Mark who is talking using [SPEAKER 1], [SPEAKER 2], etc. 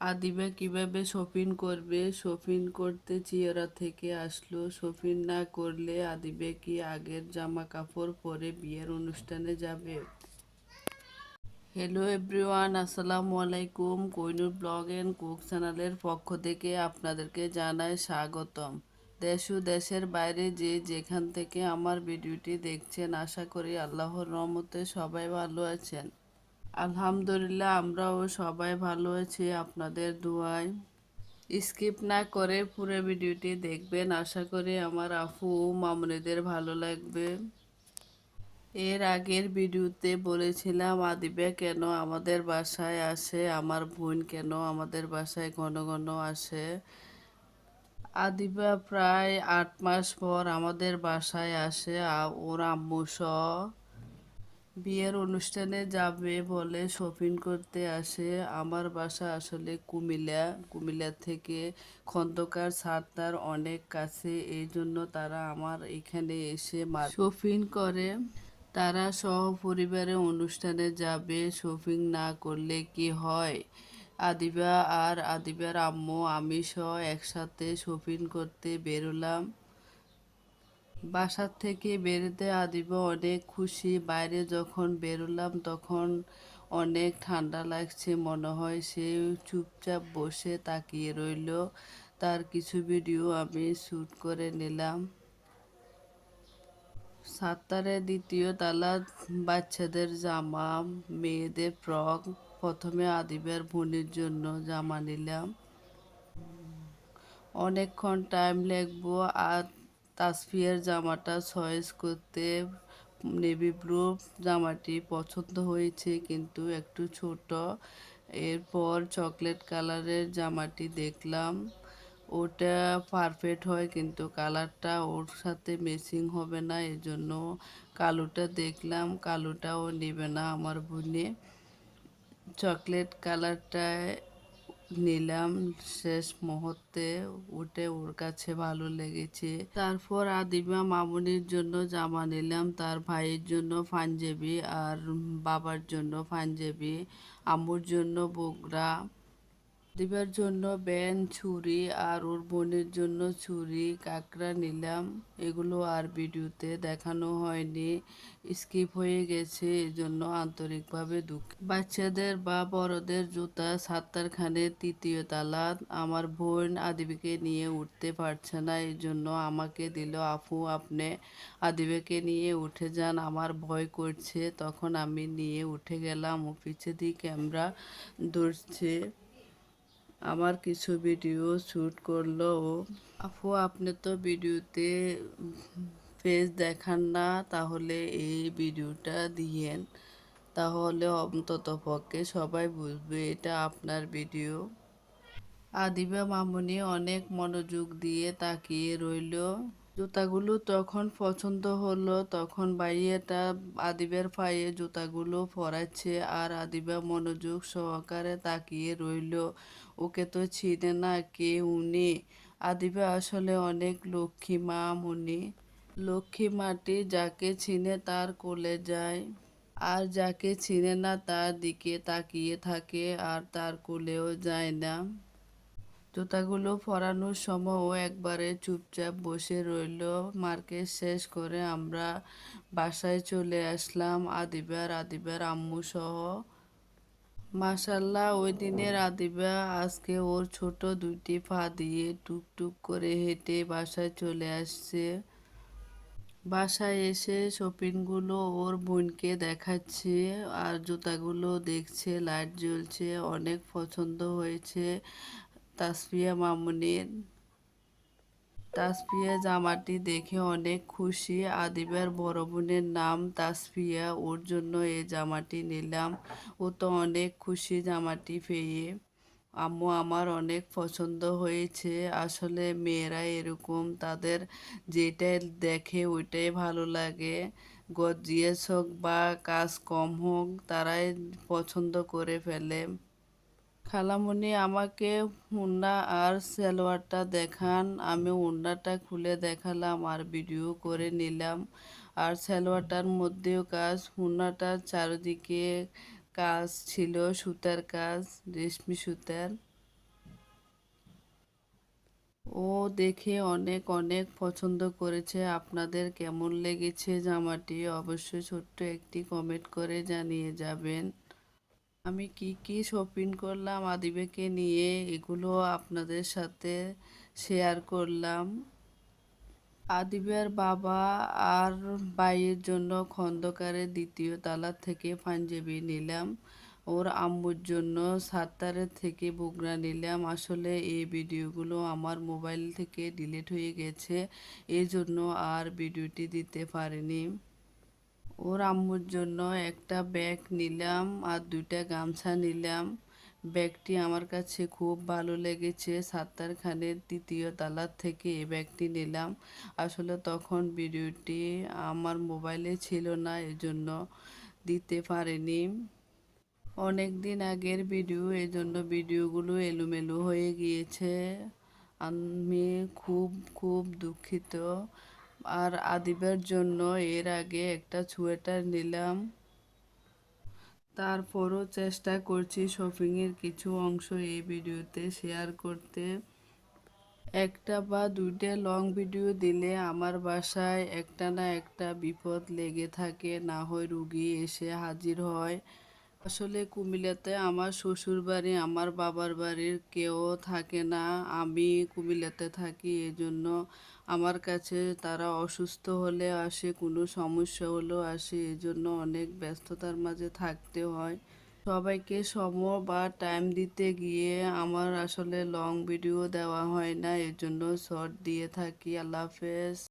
[SPEAKER 1] আদিবা কীভাবে শপিং করবে? শপিং করতে চিয়রা থেকে আসলো। শপিং না করলে আদিবে কি আগের জামা কাপড় পরে বিয়ের অনুষ্ঠানে যাবে? হ্যালো এভরিওয়ান আসসালামু আলাইকুম। কৈনুর ব্লগ অ্যান্ড কুক চ্যানেলের পক্ষ থেকে আপনাদেরকে জানাই স্বাগতম। দেশ দেশের বাইরে যে যেখান থেকে আমার ভিডিওটি দেখছেন, আশা করি আল্লাহর রহমতে সবাই ভালো আছেন। আলহামদুলিল্লাহ, আমরাও সবাই ভালো আছি। আপনাদের দোয়ায় স্কিপ না করে পুরো ভিডিওটি দেখবেন। আশা করি আমার আফু, মামুনিদের ভালো লাগবে। এর আগের ভিডিওতে বলেছিলাম, আদিবা কেন আমাদের বাসায় আসে? আমার বোন কেন আমাদের বাসায় ঘন ঘন আসে? আদিবা প্রায় আট মাস পর আমাদের বাসায় আসে ওর আম্মু সহ বিয়ের অনুষ্ঠানে যাবে বলে শপিং করতে আসে। আমার বাসা আসলে কুমিল্লা। কুমিল্লা থেকে খন্দকার, সারদার অনেক কাছে। এই জন্য তারা আমার এখানে এসে শপিং করে। তারা সহ পরিবারে অনুষ্ঠানে যাবে। শপিং না করলে কি হয়? আদিবা আর আদিবার আম্মু, আমি সহ একসাথে শপিং করতে বেরোলাম। বাসার থেকে বেরোতে আদিবা অনেক খুশি। বাইরে যখন বেরোলাম তখন অনেক ঠান্ডা লাগছে, মনে হয় সে চুপচাপ বসে তাকিয়ে রইল। তার কিছু ভিডিও আমি শ্যুট করে নিলাম। সাত্তারের দ্বিতীয় তালা, বাচ্চাদের জামা, মেয়েদের ফ্রক, প্রথমে আদিবের বোনের জন্য জামা নিলাম। অনেকক্ষণ টাইম লাগবো, আর তাসফিয়ার জামাটা চয়েস করতে নেভি ব্লু জামাটি পছন্দ হয়েছে, কিন্তু একটু ছোট। এরপর চকলেট কালারের জামাটি দেখলাম। ওটা পারফেক্ট হয়, কিন্তু কালারটা ওর সাথে মেসিং হবে না, এজন্য কালোটা দেখলাম। কালোটাও নেবে না আমার বোনে। চকলেট কালারটায় নিলাম, শেষ মুহূর্তে উঠে ওর কাছে ভালো লেগেছে। তারপর আদিমা মামুনির জন্য জামা নিলাম, তার ভাইয়ের জন্য পাঞ্জাবি আর বাবার জন্য পাঞ্জাবি, আম্মুর জন্য বগরা দিবার জন্য ব্যান, ছুরি আর ওর বোনের জন্য ছুরি, কাঁকড়া নিলাম। এগুলো আর ভিডিওতে দেখানো হয়নি। স্কিপ হয়ে গেছে এজন্য আন্তরিকভাবে দুঃখ। বাচ্চাদের বা বড়দের জুতা সাত্তার খানের তৃতীয় তালা। আমার বোন আদিবিকে নিয়ে উঠতে পারছে না এই জন্য আমাকে দিল, আপু, আপনি আদিবিকে নিয়ে উঠে যান, আমার ভয় করছে। তখন আমি নিয়ে উঠে গেলাম ও পিছে দিয়ে ক্যামেরা ধরছে। আমার কিছু ভিডিও শ্যুট করল। আপু, আপনি তো ভিডিওতে ফেস দেখান না, তাহলে এই ভিডিওটা দিয়েন। তাহলে অন্তত পক্ষে সবাই বুঝবে এটা আপনার ভিডিও আদিবা মামুনি অনেক মনোযোগ দিয়ে তাকিয়ে রইল। জুতাগুলো তখন পছন্দ হলো, তখন ভাইয়াটা আদিবের পায়ে জুতাগুলো পরাচ্ছে আর আদিবা মনোযোগ সহকারে তাকিয়ে রইল। ওকে তো চিনে না কে উনি? আদিবা আসলে অনেক লক্ষ্মী মা মুনি। লক্ষ্মী মাটি যাকে চিনে তার কোলে যায়। আর যাকে চিনে না তার দিকে তাকিয়ে থাকে আর তার কোলেও যায় না। জুতাগুলো পরানোর সময় ও একবারে চুপচাপ বসে রইল। মার্কেট শেষ করে আমরা বাসায় চলে আসলাম আদিবার আদিবার আম্মু সহ মাশাল্লাহ, ওই দিনের আদিবা আজকে ওর ছোট দুইটি পা দিয়ে টুকটুক করে হেঁটে বাসায় চলে আসছে। বাসায় এসে শপিংগুলো ওর বোনকে দেখাচ্ছে আর জুতাগুলো দেখছে, লাইট জ্বলছে, অনেক পছন্দ হয়েছে। তাসফিয়া মামুনির তাসফিয়া জামাটি দেখে অনেক খুশি। আদিবার বড় বোনের নাম তাসফিয়া, ওর জন্য এই জামাটি নিলাম। ও তো অনেক খুশি জামাটি পেয়ে। আম্মু, আমার অনেক পছন্দ হয়েছে। আসলে মেয়েরা এরকম, তাদের যেটাই দেখে ওইটাই ভালো লাগে। গজিয়েস হোক বা কাজ কম হোক, তারাই পছন্দ করে ফেলে। খালামণি আমাকে হুন্ডা আর সালোয়ারটা দেখান। আমি হুন্ডাটা খুলে দেখালাম আর ভিডিও করে নিলাম। আর সালোয়ারটার মধ্যেও কাজ হুন্ডাটার চারিদিকে কাজ ছিল, সুতার কাজ, রেশমি সুতার। ও দেখে অনেক অনেক পছন্দ করেছে। আপনাদের কেমন লেগেছে জামাটি? অবশ্যই ছোট্ট একটি কমেন্ট করে জানিয়ে যাবেন। আমি কি কি শপিং করলাম, আদিবেকে নিয়ে এগুলো আপনাদের সাথে শেয়ার করলাম। আদিবের বাবা আর ভাইয়ের জন্য খন্দকারের দ্বিতীয় তালা থেকে পাঞ্জাবি নিলাম। ওর আম্মুর জন্য সাত্তারের থেকে বুগরা নিলাম। আসলে এই ভিডিওগুলো আমার মোবাইল থেকে ডিলিট হয়ে গেছে এই জন্য আর ভিডিওটি দিতে পারিনি। ওর আম্মুর জন্য একটা ব্যাগ নিলাম আর দুইটা গামছা নিলাম। ব্যাগটি আমার কাছে খুব ভালো লেগেছে। সাত্তার খানের তৃতীয় তালার থেকে এই ব্যাগটি নিলাম। আসলে তখন ভিডিওটি আমার মোবাইলে ছিল না, এজন্য দিতে পারিনি। অনেক দিন আগের ভিডিও, এজন্য ভিডিওগুলো এলোমেলো হয়ে গিয়েছে। আমি খুব খুব দুঃখিত। আর আদিবের জন্য এর আগে একটা সোয়েটার নিলাম। তারপরও চেষ্টা করছি শপিংয়ের কিছু অংশ এই ভিডিওতে শেয়ার করতে। একটা বা দুইটা লং ভিডিও দিলে আমার বাসায় একটা না একটা বিপদ লেগে থাকে, না হয় রুগী এসে হাজির হয়। আসলে কুমিল্লাতে আমার শ্বশুর বাড়ি, আমার বাবার বাড়ির কেউ থাকে না। আমি কুমিল্লাতে থাকি, এজন্য আমার কাছে তারা অসুস্থ হলে আসে, কোনো সমস্যা হলেও আসে, এজন্য অনেক ব্যস্ততার মাঝে থাকতে হয়। সবাইকে সম বা টাইম দিতে গিয়ে আমার আসলে লং ভিডিও দেওয়া হয় না এর জন্য শর্ট দিয়ে থাকি। আল্লাহ হাফেজ।